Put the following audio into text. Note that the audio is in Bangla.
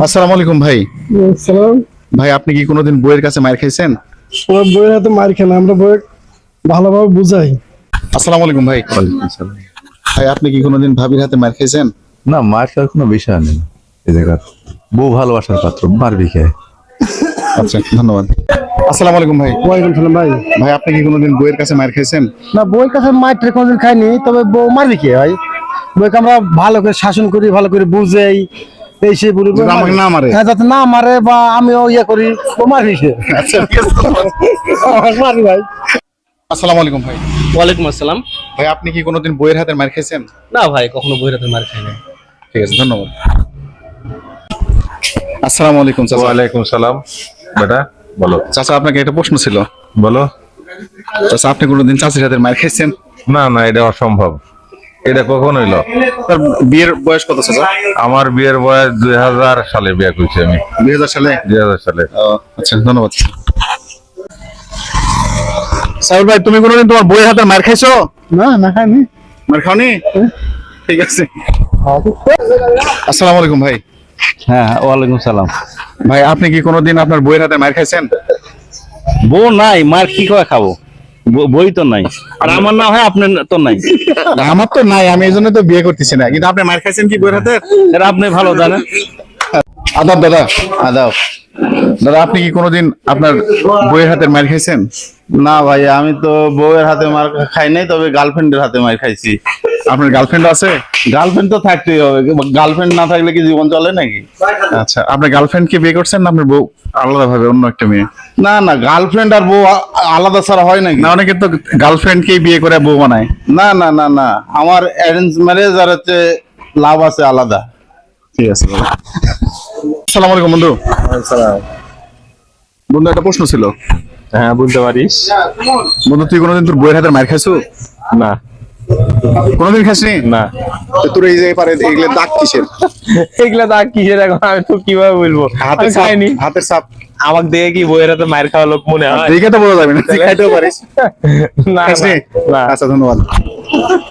আসসালামু আলাইকুম ভাই। সালাম ভাই আপনি কি কোনোদিন বইয়ের কাছে মার খাইছেন? আমার বইয়ের হাতে মার খান আমরা বই ভালোভাবে বুঝাই। আসসালামু আলাইকুম ভাই। ভাই আপনি কি কোনোদিন ভাবির হাতে মার খাইছেন? না মার খাওয়ার কোনো বিষয় নেই। এই জায়গার বউ ভালোবাসার পাত্র মারবি কে? আচ্ছা ধন্যবাদ। আসসালামু আলাইকুম ভাই। ওয়ালাইকুম সালাম ভাই। ভাই আপনি কি কোনোদিন বইয়ের কাছে মার খাইছেন? না বই কাছে মাইটে কোনদিন খাইনি তবে বউ মারবি কে ভাই? বইকে আমরা ভালো করে শাসন করি ভালো করে বুঝাই এই সে বলি আমাকে না মারে। হ্যাঁ যাতে না মারে বা আমিও ইয়ে করি ও আচ্ছা ঠিক আছে। ধন্যবাদ। মারবি ভাই। আসসালামু আলাইকুম ভাই। ওয়ালাইকুম আসসালাম। ভাই আপনি কি কোনোদিন বইয়ের হাতে মার খাইছেন না ভাই কখনো বইরাতে মার খাই ঠিক আছে ধন্যবাদ। আসসালামু আলাইকুম চাচা। ওয়ালাইকুম সালাম। বেটা বলো। চাচা আপনাকে একটা প্রশ্ন ছিল। বলো। চাচা আপনি কোনোদিন চাচির হাতে মার খাইছেন? না না এটা অসম্ভব। এটা কখন হইল? তার বিয়ের বয়স কত চাচা আমার বিয়ের বয়স দুই হাজার সালে বিয়ে করছি আমি। দুই হাজার সালে? দুই হাজার সালে। আচ্ছা ধন্যবাদ। সাহুল ভাই তুমি কোনোদিন তোমার বইয়ের হাতে মার খাইছো? না না খাইনি। মার খাওনি? ঠিক আছে। আসসালামু আলাইকুম ভাই। হ্যাঁ ওয়ালাইকুম সালাম। ভাই আপনি কি কোনোদিন আপনার বইয়ের হাতে মার খাইছেন? বউ নাই মার কি করে খাব? বই তো নাই। আর আমার না হয় আপনার তো নাই। আমার তো নাই আমি এই জন্য তো বিয়ে করতেছি না। কিন্তু আপনি মার খাইছেন কি বইয়ের হাতে? এটা আপনি ভালো জানেন। আদাব দাদা আদাব। দাদা আপনি কি কোনোদিন আপনার বইয়ের হাতে মার খাইছেন? না ভাই আমি তো বউয়ের হাতে মার খাই নাই তবে গার্লফ্রেন্ডের হাতে মার খাইছি। আপনার গার্লফ্রেন্ড আছে? গার্লফ্রেন্ড তো থাকতেই হবে। গার্লফ্রেন্ড না থাকলে কি জীবন চলে নাকি? আচ্ছা আপনার গার্লফ্রেন্ড কি বিয়ে করছেন না আপনার বউ আলাদা ভাবে অন্য একটা মেয়ে? না না গার্লফ্রেন্ড আর বউ আলাদা ছাড়া হয় নাকি? না অনেকে তো গার্লফ্রেন্ডকেই বিয়ে করে বউ বানায়। না না না না আমার অ্যারেঞ্জ ম্যারেজ আর হচ্ছে লাভ আছে আলাদা। ঠিক আছে। আসসালামু আলাইকুম বন্ধু। বন্ধু একটা প্রশ্ন ছিল। হ্যাঁ বলতে পারিস। বন্ধু তুই কোনোদিন তোর বইয়ের হাতে মার খাইছো? না। কোনোদিন খাসনি? না। তোর এই যে পারে এগুলো দাগ কিসের? এগুলা দাগ কিসের এখন? আমি তো কীভাবে বলব? হাতের খাইনি। হাতের ছাপ আমাকে দেখে কি বইয়েরা তো মায়ের খাওয়া লোক মনে হয়? দেখে তো বলা যাবে না খাইতেও পারিস। না। আচ্ছা ধন্যবাদ।